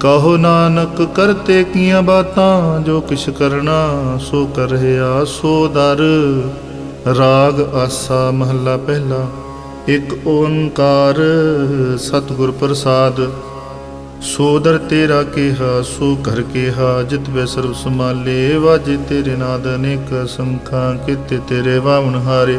ਕਹੋ ਨਾਨਕ, ਕਰਤੇ ਕੀਆਂ ਬਾਤਾਂ, ਜੋ ਕਿਛ ਕਰਨਾ, ਸੋ ਕਰ ਰਿਹਾ ਸੋ ਦਰ। ਰਾਗ ਆਸਾ ਮਹੱਲਾ ਪਹਿਲਾ, ਇਕ ਓੰਕਾਰ ਸਤਿਗੁਰ ਪ੍ਰਸਾਦ। ਸੋਦਰ ਤੇਰਾ ਕਿਹਾ, ਸੋ ਘਰ ਕਿਹਾ, ਜਿਤ ਵੇ ਸਰਬ ਸਮਾਲੇ ਵਾਜੇ ਤੇਰੇ ਨਾਦ ਅਨੇਕ ਸੰਖਾਂ, ਕਿਤੇ ਤੇਰੇ ਵਾਵਣ ਹਾਰੇ।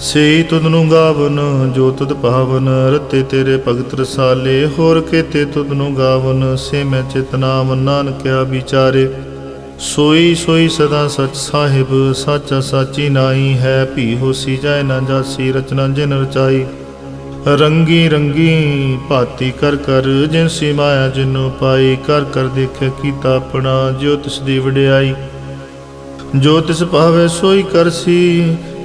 ਸੇ ਤੁਧਨੁ ਗਾਵਨ, ਜੋ ਤੁਧ ਭਾਵਨ ਰਤੇ ਤੇਰੇ ਭਗਤ ਰਸਾਲੇ, ਹੋਰ ਕੇਤੇ ਤੁਧਨੁ ਗਾਵਨ, ਸੇ ਮੈਂ ਚਿਤ ਨਾਮ ਨਾਨਕਿਆ ਵਿਚਾਰੇ। ਸੋਈ ਸੋਈ ਸਦਾ ਸਚ ਸਾਹਿਬ, ਸਾਚਾ ਸਾਚੀ ਨਾਈ ਹੈ, ਭੀ ਹੋਸੀ ਜਾਏ ਨਾ ਜਾਸੀ, ਰਚਨਾ ਜਿਨ ਰਚਾਈ। ਰੰਗੀ ਰੰਗੀ ਭਾਤੀ ਕਰ ਕਰ, ਜਿਨ ਸੀ ਮਾਇਆ ਜਿਨੋ ਪਾਈ, ਕਰ ਕਰ ਦੇਖੇ ਕੀਤਾ ਆਪਣਾ ਜੋ ਤਿਸ ਦੀ ਵਡਿਆਈ। ਜੋ ਤਿਸ ਭਾਵੇ ਸੋਈ ਕਰਸੀ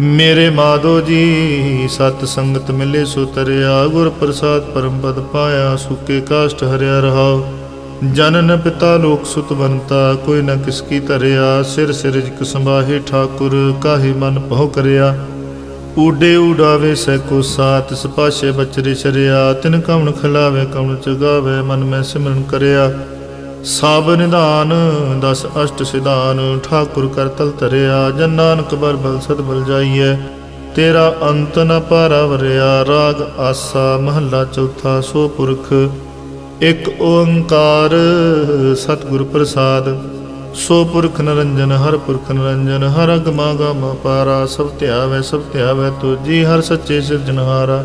ਮੇਰੇ ਮਾਧੋ ਜੀ, ਸਤ ਸੰਗਤ ਮਿਲੇ ਸੋ ਤਰਿਆ, ਗੁਰ ਪ੍ਰਸਾਦ ਪਰਮ ਪਦ ਪਾਇਆ, ਸੁਕੇ ਕਾਸ਼ਟ ਹਰਿਆ ਰਹਾਉ। ਜਨਨ ਪਿਤਾ ਲੋਕ ਸੁਤ ਬੰਤਾ, ਕੋਈ ਨ ਕਿਸ ਕੀ ਧਰਿਆ, ਸਿਰ ਸਿਰ ਜਿਕ ਠਾਕੁਰ, ਕਾਹੇ ਮਨ ਭਉ ਕਰਿਆ। ਊਡੇ ਉਡਾਵੇ ਸੈ ਕੋ ਸਾਤ ਸਪਾਸ਼ੇ ਬਚਰੇ ਸ਼ਰਿਆ, ਤਿਨ ਕਵਣ ਖਿਲਾਵੇ, ਕਵਣ ਚਗਾਵੇ ਮਨ ਮੈਂ ਸਿਮਰਨ ਕਰਿਆ। ਸਭ ਨਿਧਾਨ, ਦਸ ਅਸ਼ਟ ਸਿਧਾਨ, ਠਾਕੁਰ ਕਰ ਤਲ ਤਰਿਆ ਜਨ ਨਾਨਕ ਬਰ ਬਲ ਸਦ ਬਲ ਜਾਈਐ। ਤੇਰਾ ਅੰਤ ਨ ਪਾਰਵਰਿਆ, ਰਾਗ ਆਸਾ ਮਹੱਲਾ ਚੌਥਾ, ਸੋ ਪੁਰਖ। ਇਕ ਓੰਕਾਰ ਸਤਿਗੁਰ ਪ੍ਰਸਾਦ, ਸੋ ਪੁਰਖ ਨਰੰਜਨ, ਹਰ ਪੁਰਖ ਨਰੰਜਨ, ਹਰ ਅਗਮਾ ਗਮ ਪਾਰਾ, ਸਭ ਧਿਆਵੇ ਸਭ ਧਿਆਵੇ ਤੁਜੀ, ਹਰ ਸੱਚੇ ਸਿਰਜਨਹਾਰਾ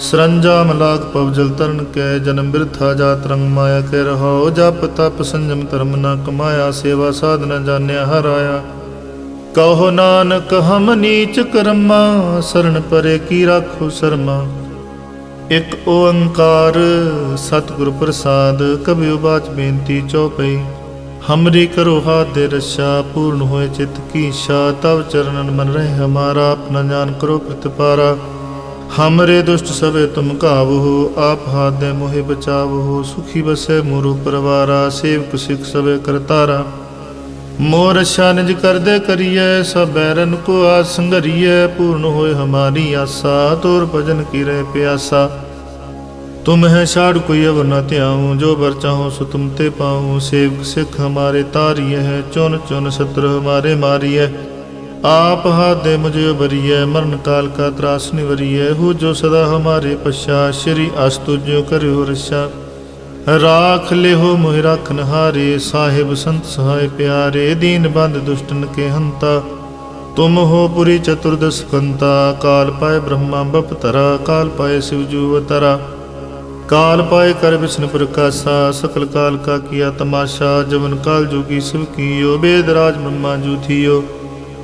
ਸਰੰਜਾ ਮਲਾਕ ਪਵਜਲ ਤਰਨ ਕੈ ਜਨਮ ਬਿਰਥਾ ਜਾਤ ਰੰਗ ਮਾਇਆ ਕੇ ਰਹਾਓ ਜਪ ਤਪ ਸੰਜਮ ਧਰਮ ਨਾ ਕਮਾਇਆ, ਸੇਵਾ ਸਾਧ ਨ ਜਾਣਿਆ ਹਰਾਇਆ। ਕਹੋ ਨਾਨਕ, ਹਮ ਨੀਚ ਕਰਮਾ ਸਰਣ ਪਰੇ ਕੀ ਰਾਖੋ ਸਰਮਾ। ਇਕ ਓੰਕਾਰ ਸਤਿਗੁਰ ਪ੍ਰਸਾਦ, ਕਬਿਉ ਬਾਚ ਬੇਨਤੀ ਚਉਪਈ ਹਮਰੀ ਕਰੋ ਹਾਥ ਦੇ ਰਛਾ ਪੂਰਨ ਹੋਏ ਚਿਤ ਕੀ ਸ਼ਾ, ਤਵ ਚਰਨਨ ਮਨ ਰਹੇ ਹਮਾਰਾ, ਆਪਣਾ ਜਾਨ ਕਰੋ ਪ੍ਰਤਪਾਰਾ। हमरे दुष्ट सबे तुम काबू आप हाथ दे मोहि बचावो सुखी बसे मोरु परवारा सेवक सिख सबे करतारा मोर रक्षा निज कर दे करिए सब बैरन को आज संगरिए पूर्ण होए हमारी आशा तोर भजन की रह प्यासा तुम है छाड़ कोई अब न त्याऊं जो बर चाहो सो तुम ते पाऊं सेवक सिख हमारे तारिय है चुन चुन शत्रु हमारे मारिय आप हाथ दे मुझे बरिय मरण काल का त्रास निवरिय हो जो सदा हमारे पश्चात श्री अस्तुजो करो रक्षा राख ले हो मोहि राखन हारे साहिब संत सहाय प्यारे दीन बंद दुष्टन के हंता तुम हो पुरी चतुर्दश कंता काल पाए ब्रह्मा बप तरा काल पाए शिव जू अवतरा काल पाए कर विष्णु प्रकाशा सकल काल का किया तमाशा जवन काल जोगी शिव कियो वेद राज ब्रह्मा जू थियो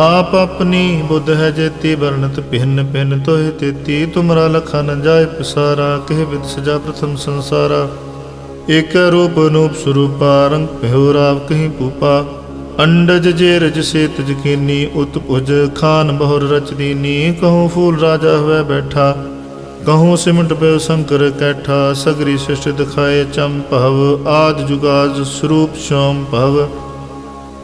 ਆਪ ਆਪਣੀ ਬੁੱਧ ਹੈ ਜੇਤੀ ਵਰਣਤ ਭਿੰਨ ਭਿੰਨ ਤੋਹਿ ਤੇਤੀ। ਤੁਮਰਾ ਲਖਾ ਨ ਜਾਏ ਪਸਾਰਾ, ਕਹਿ ਵਿਦ ਸਜਾ ਪ੍ਰਥਮ ਸੰਸਾਰਾ। ਏਕ ਰੂਪ ਅਨੂਪ ਸਰੂਪਾ, ਰੰਗ ਪਹਿਉ ਰਾਵ ਕਹੀਂ ਪੂਪਾ ਅੰਡਜ ਜੇ ਰਜ ਸੇਤ ਜਕੀਨੀ ਉਤ ਭੁਜ ਖਾਨ ਬਹੁਰ ਰਚਦੀਨੀ ਕਹੂੰ ਫੂਲ ਰਾਜਾ ਹੋਵੇ ਬੈਠਾ, ਕਹੂੰ ਸਿਮਟ ਪੈ ਸੰਕਰ ਕੈਠਾ। ਸਗਰੀ ਸਿਸ਼ਟ ਦਿਖਾਏ ਚੰਪਵ ਆਦ ਜੁਗਾਜ ਸਰੂਪ ਸ਼ੋਮ ਭਵ।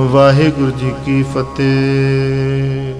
ਵਾਹਿਗੁਰੂ ਜੀ ਕੀ ਫਤਿਹ।